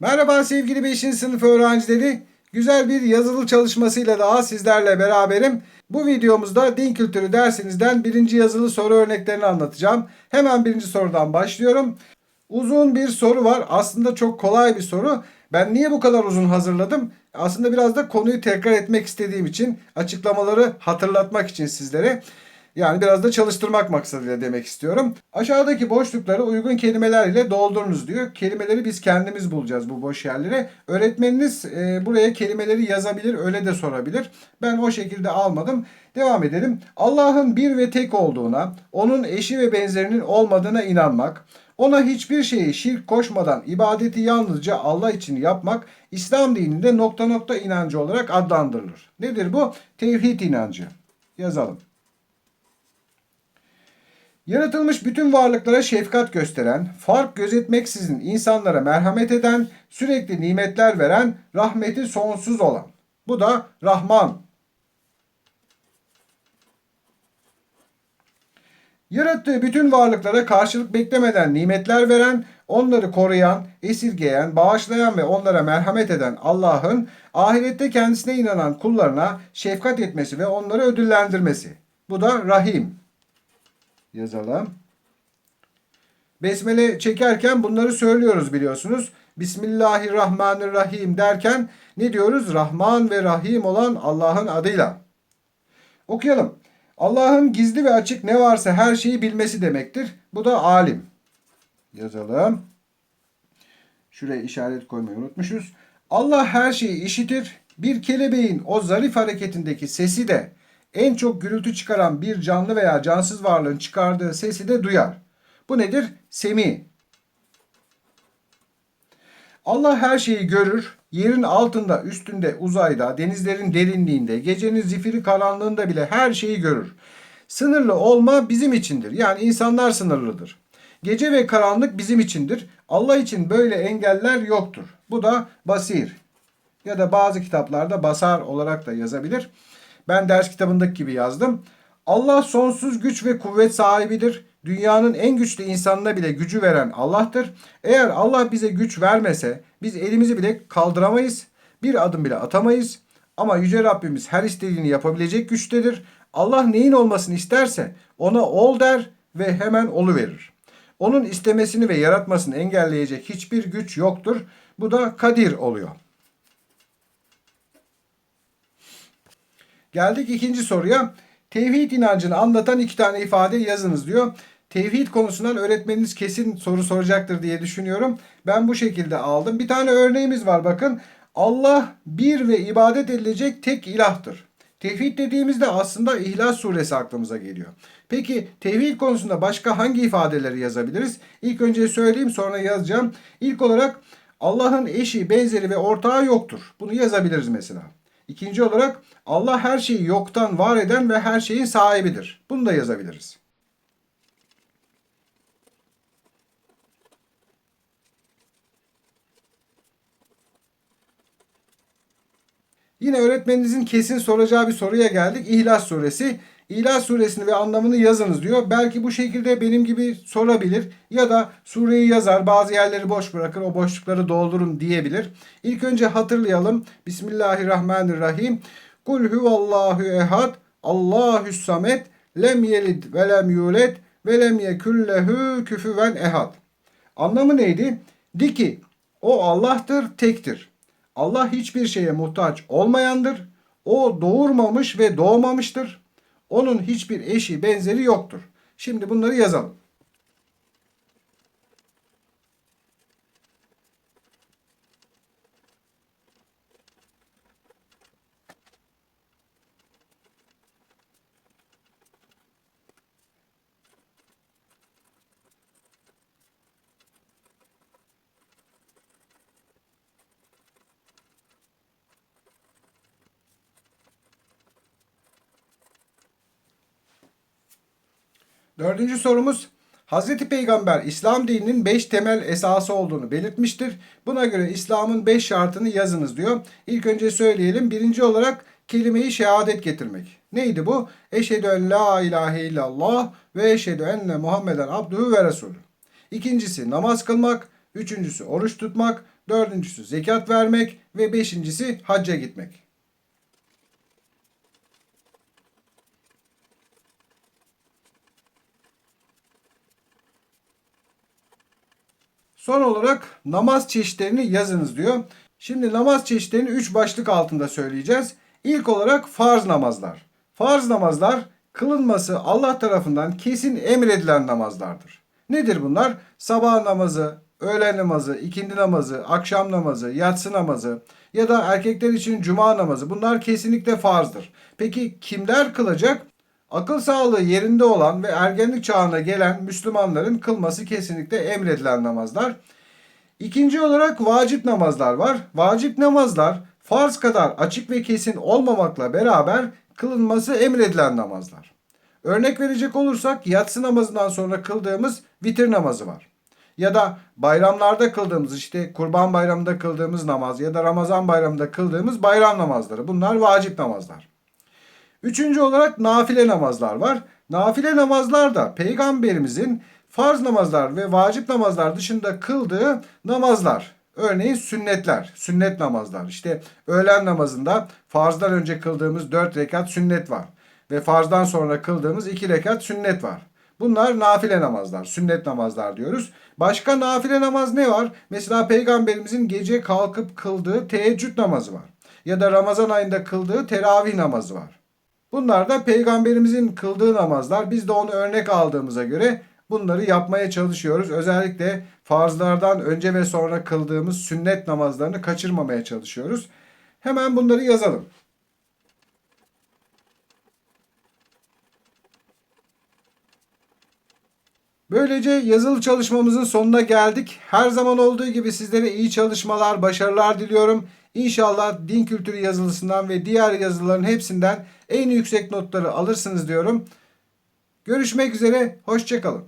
Merhaba sevgili 5. sınıf öğrencileri. Güzel bir yazılı çalışmasıyla daha sizlerle beraberim. Bu videomuzda din kültürü dersinizden birinci yazılı soru örneklerini anlatacağım. Hemen birinci sorudan başlıyorum. Uzun bir soru var. Aslında çok kolay bir soru. Ben niye bu kadar uzun hazırladım? Aslında biraz da konuyu tekrar etmek istediğim için, açıklamaları hatırlatmak için sizlere. Yani biraz da çalıştırmak maksadıyla demek istiyorum. Aşağıdaki boşlukları uygun kelimeler ile doldurunuz diyor. Kelimeleri biz kendimiz bulacağız bu boş yerlere. Öğretmeniniz e, buraya kelimeleri yazabilir, öyle de sorabilir. Ben o şekilde almadım. Devam edelim. Allah'ın bir ve tek olduğuna, onun eşi ve benzerinin olmadığına inanmak, ona hiçbir şeyi şirk koşmadan ibadeti yalnızca Allah için yapmak İslam dininde nokta nokta inancı olarak adlandırılır. Nedir bu? Tevhid inancı. Yazalım. Yaratılmış bütün varlıklara şefkat gösteren, fark gözetmeksizin insanlara merhamet eden, sürekli nimetler veren, rahmeti sonsuz olan. Bu da Rahman. Yarattığı bütün varlıklara karşılık beklemeden nimetler veren, onları koruyan, esirgeyen, bağışlayan ve onlara merhamet eden Allah'ın ahirette kendisine inanan kullarına şefkat etmesi ve onları ödüllendirmesi. Bu da Rahim yazalım. Besmele çekerken bunları söylüyoruz biliyorsunuz. Bismillahirrahmanirrahim derken ne diyoruz? Rahman ve Rahim olan Allah'ın adıyla. Okuyalım. Allah'ın gizli ve açık ne varsa her şeyi bilmesi demektir. Bu da alim. Yazalım. Şuraya işaret koymayı unutmuşuz. Allah her şeyi işitir. Bir kelebeğin o zarif hareketindeki sesi de en çok gürültü çıkaran bir canlı veya cansız varlığın çıkardığı sesi de duyar. Bu nedir? Semi. Allah her şeyi görür. Yerin altında, üstünde, uzayda, denizlerin derinliğinde, gecenin zifiri karanlığında bile her şeyi görür. Sınırlı olma bizim içindir. Yani insanlar sınırlıdır. Gece ve karanlık bizim içindir. Allah için böyle engeller yoktur. Bu da basir. Ya da bazı kitaplarda basar olarak da yazabilir. Ben ders kitabındaki gibi yazdım. Allah sonsuz güç ve kuvvet sahibidir. Dünyanın en güçlü insanına bile gücü veren Allah'tır. Eğer Allah bize güç vermese biz elimizi bile kaldıramayız. Bir adım bile atamayız. Ama Yüce Rabbimiz her istediğini yapabilecek güçtedir. Allah neyin olmasını isterse ona ol der ve hemen olu verir. Onun istemesini ve yaratmasını engelleyecek hiçbir güç yoktur. Bu da kadir oluyor. Geldik ikinci soruya. Tevhid inancını anlatan iki tane ifade yazınız diyor. Tevhid konusundan öğretmeniniz kesin soru soracaktır diye düşünüyorum. Ben bu şekilde aldım. Bir tane örneğimiz var bakın. Allah bir ve ibadet edilecek tek ilahtır. Tevhid dediğimizde aslında İhlas suresi aklımıza geliyor. Peki tevhid konusunda başka hangi ifadeleri yazabiliriz? İlk önce söyleyeyim sonra yazacağım. İlk olarak Allah'ın eşi, benzeri ve ortağı yoktur. Bunu yazabiliriz mesela. İkinci olarak Allah her şeyi yoktan var eden ve her şeyin sahibidir. Bunu da yazabiliriz. Yine öğretmeninizin kesin soracağı bir soruya geldik. İhlas suresi. İhlas suresini ve anlamını yazınız diyor. Belki bu şekilde benim gibi sorabilir ya da sureyi yazar bazı yerleri boş bırakır o boşlukları doldurun diyebilir. İlk önce hatırlayalım. Bismillahirrahmanirrahim. Kul huvallahu ehad Allahü's samet lem yelid ve lem yulet ve lem yekullehu küfüven ehad. Anlamı neydi? De ki o Allah'tır, tektir. Allah hiçbir şeye muhtaç olmayandır. O doğurmamış ve doğmamıştır. Onun hiçbir eşi benzeri yoktur. Şimdi bunları yazalım. Dördüncü sorumuz. Hazreti Peygamber İslam dininin beş temel esası olduğunu belirtmiştir. Buna göre İslam'ın beş şartını yazınız diyor. İlk önce söyleyelim. Birinci olarak kelimeyi şehadet getirmek. Neydi bu? Eşhedü en la ilahe illallah ve eşhedü enne Muhammeden abduhu ve resulü. İkincisi namaz kılmak. üçüncüsü oruç tutmak, dördüncüsü zekat vermek ve beşincisi hacca gitmek. Son olarak namaz çeşitlerini yazınız diyor. Şimdi namaz çeşitlerini 3 başlık altında söyleyeceğiz. İlk olarak farz namazlar. Farz namazlar kılınması Allah tarafından kesin emredilen namazlardır. Nedir bunlar? Sabah namazı, öğlen namazı, ikindi namazı, akşam namazı, yatsı namazı ya da erkekler için cuma namazı bunlar kesinlikle farzdır. Peki kimler kılacak? Akıl sağlığı yerinde olan ve ergenlik çağına gelen Müslümanların kılması kesinlikle emredilen namazlar. İkinci olarak vacip namazlar var. Vacip namazlar farz kadar açık ve kesin olmamakla beraber kılınması emredilen namazlar. Örnek verecek olursak yatsı namazından sonra kıldığımız vitir namazı var. Ya da bayramlarda kıldığımız işte kurban bayramında kıldığımız namaz ya da Ramazan bayramında kıldığımız bayram namazları. Bunlar vacip namazlar. Üçüncü olarak nafile namazlar var. Nafile namazlar da peygamberimizin farz namazlar ve vacip namazlar dışında kıldığı namazlar. Örneğin sünnetler, sünnet namazlar. İşte öğlen namazında farzdan önce kıldığımız 4 rekat sünnet var. Ve farzdan sonra kıldığımız 2 rekat sünnet var. Bunlar nafile namazlar, sünnet namazlar diyoruz. Başka nafile namaz ne var? Mesela peygamberimizin gece kalkıp kıldığı teheccüd namazı var. Ya da Ramazan ayında kıldığı teravih namazı var. Bunlar da peygamberimizin kıldığı namazlar. Biz de onu örnek aldığımıza göre bunları yapmaya çalışıyoruz. Özellikle farzlardan önce ve sonra kıldığımız sünnet namazlarını kaçırmamaya çalışıyoruz. Hemen bunları yazalım. Böylece yazılı çalışmamızın sonuna geldik. Her zaman olduğu gibi sizlere iyi çalışmalar, başarılar diliyorum. İnşallah din kültürü yazılısından ve diğer yazıların hepsinden en yüksek notları alırsınız diyorum. Görüşmek üzere, hoşçakalın.